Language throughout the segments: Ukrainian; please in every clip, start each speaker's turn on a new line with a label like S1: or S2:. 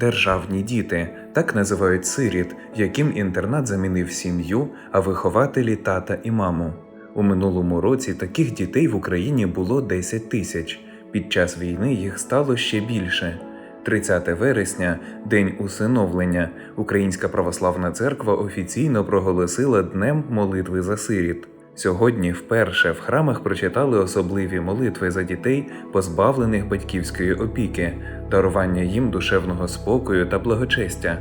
S1: державні діти, так називають сиріт, яким інтернат замінив сім'ю, а вихователі тата і маму. У минулому році таких дітей в Україні було 10 тисяч. Під час війни їх стало ще більше. 30 вересня, день усиновлення, Українська православна церква офіційно проголосила днем молитви за сиріт. Сьогодні вперше в храмах прочитали особливі молитви за дітей, позбавлених батьківської опіки, дарування їм душевного спокою та благочестя,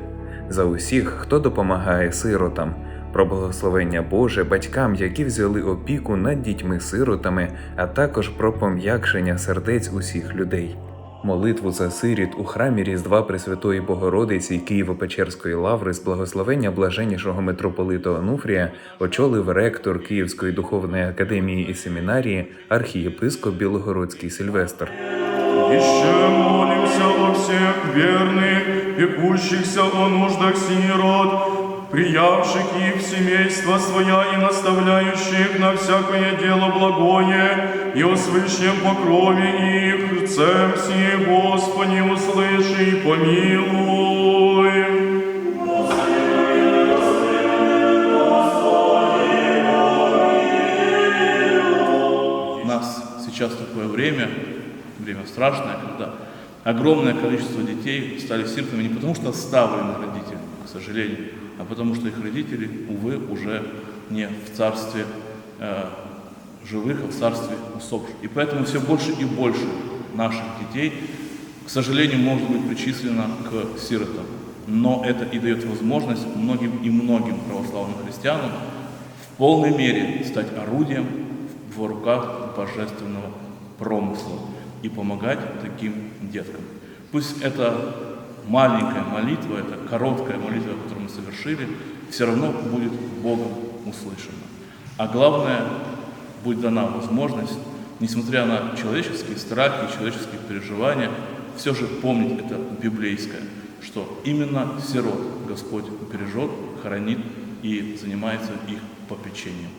S1: за усіх, хто допомагає сиротам, про благословення Боже батькам, які взяли опіку над дітьми-сиротами, а також про пом'якшення сердець усіх людей. Молитву за сиріт у храмі Різдва Пресвятої Богородиці Києво-Печерської лаври з благословення блаженнішого митрополита Онуфрія очолив ректор Київської духовної академії і семінарії архієпископ Білогородський Сильвестр.
S2: Еще молимся о всех верных, пекущихся о нуждах сирот, приявших их в семейство своя и наставляющих на всякое дело благое, и о свыщем покрове их, церкви, Господи, услыши и помилуй.
S3: Сейчас такое время, время страшное, когда огромное количество детей стали сиротами не потому, что оставлены родители, к сожалению, а потому что их родители, увы, уже не в царстве э, живых, а в царстве усопших. И поэтому все больше и больше наших детей, к сожалению, может быть причислено к сиротам. Но это и дает возможность многим и многим православным христианам в полной мере стать орудием в руках божественного промысла и помогать таким деткам. Пусть это маленькая молитва, это короткая молитва, которую мы совершили, все равно будет Богом услышана. А главное, будет дана возможность, несмотря на человеческие страхи, человеческие переживания, все же помнить это библейское, что именно сирот Господь бережет, хранит и занимается их попечением.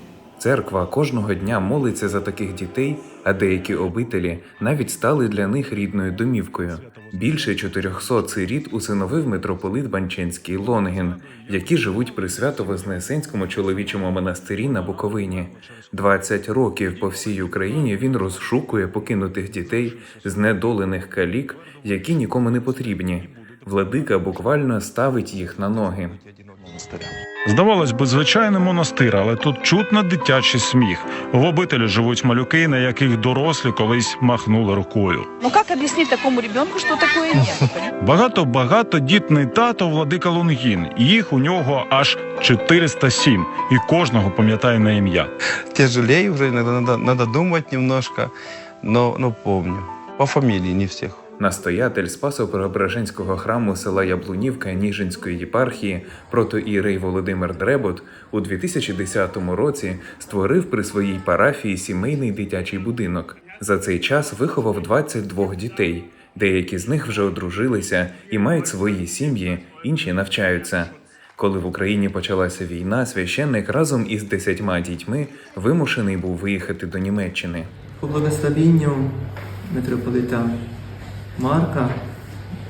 S1: Церква кожного дня молиться за таких дітей, а деякі обителі навіть стали для них рідною домівкою. Більше 400 сиріт усиновив митрополит Банченський Лонгін, які живуть при Свято-Вознесенському чоловічому монастирі на Буковині. 20 років по всій Україні він розшукує покинутих дітей, знедолених калік, які нікому не потрібні. Владика буквально ставить їх на ноги.
S4: Здавалось би, звичайний монастир, але тут чутно дитячий сміх. В обителі живуть малюки, на яких дорослі колись махнули рукою.
S5: Ну как объяснить такому ребенку, что такое нет? понимаете?
S4: Багато багатодітний тато Владика Лунгін. Їх у нього аж 407, і кожного пам'ятає на ім'я.
S6: тяжелее уже, иногда надо, надо думать немножко, но, но помню. По фамилии не всех.
S1: Настоятель Спасо-Преображенського храму села Яблунівка Ніжинської єпархії протоієрей Володимир Дребот у 2010 році створив при своїй парафії сімейний дитячий будинок. За цей час виховав 22 дітей. Деякі з них вже одружилися і мають свої сім'ї, інші навчаються. Коли в Україні почалася війна, священник разом із десятьма дітьми вимушений був виїхати до Німеччини.
S7: По благословінню митрополита Марка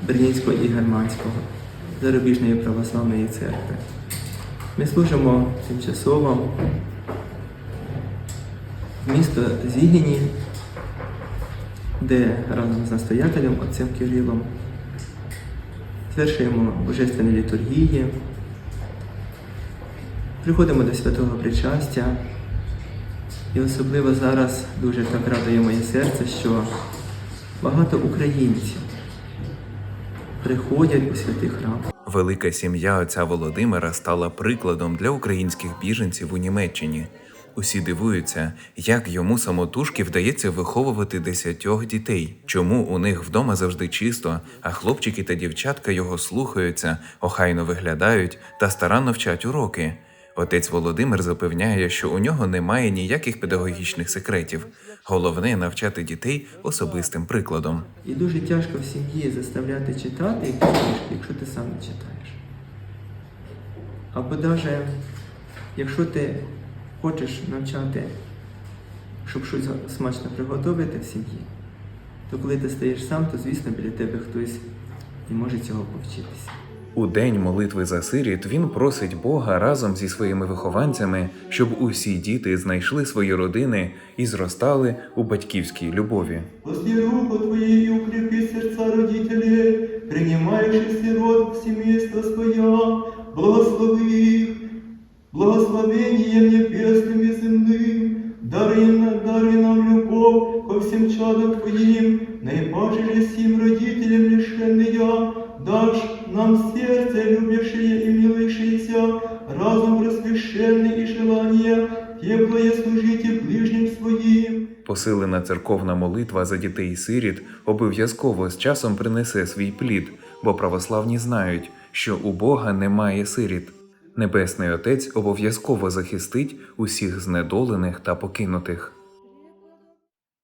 S7: Бердянського і Германського Зарубіжної православної церкви. Ми служимо тимчасово в місто Зігіні, де разом з настоятелем отцем Кирилом звершуємо божественні літургії, приходимо до святого причастя. І особливо зараз дуже так радує моє серце, що багато українців приходять у святий храм.
S1: Велика сім'я отця Володимира стала прикладом для українських біженців у Німеччині. Усі дивуються, як йому самотужки вдається виховувати десятьох дітей, чому у них вдома завжди чисто, а хлопчики та дівчатка його слухаються, охайно виглядають та старанно вчать уроки. Отець Володимир запевняє, що у нього немає ніяких педагогічних секретів. Головне навчати дітей особистим прикладом.
S7: І дуже тяжко в сім'ї заставляти читати якісь книжки, якщо ти сам не читаєш. Або навіть якщо ти хочеш навчати, щоб щось смачно приготувати в сім'ї, то коли ти стаєш сам, то звісно біля тебе хтось
S8: і може цього повчитися.
S1: У день молитви за сиріт він просить Бога разом зі своїми вихованцями, щоб усі діти знайшли свої родини і зростали у батьківській любові.
S7: Возьми руку Твою и укрепи сердца родителей, принимающих сирот в семейство своя, благослови их, благословением небесным и земным, даруй, нам- даруй нам любовь ко всем чадам Твоим, наипаче же всем родителям лишенные, дашь нам сердце любящее и милующееся, разум просвященный и желание теплое служите ближним своим.
S1: Посилена церковна молитва за дітей і сиріт обов'язково з часом принесе свій плід, бо православні знають, що у Бога немає сиріт. Небесний Отець обов'язково захистить усіх знедолених та покинутих.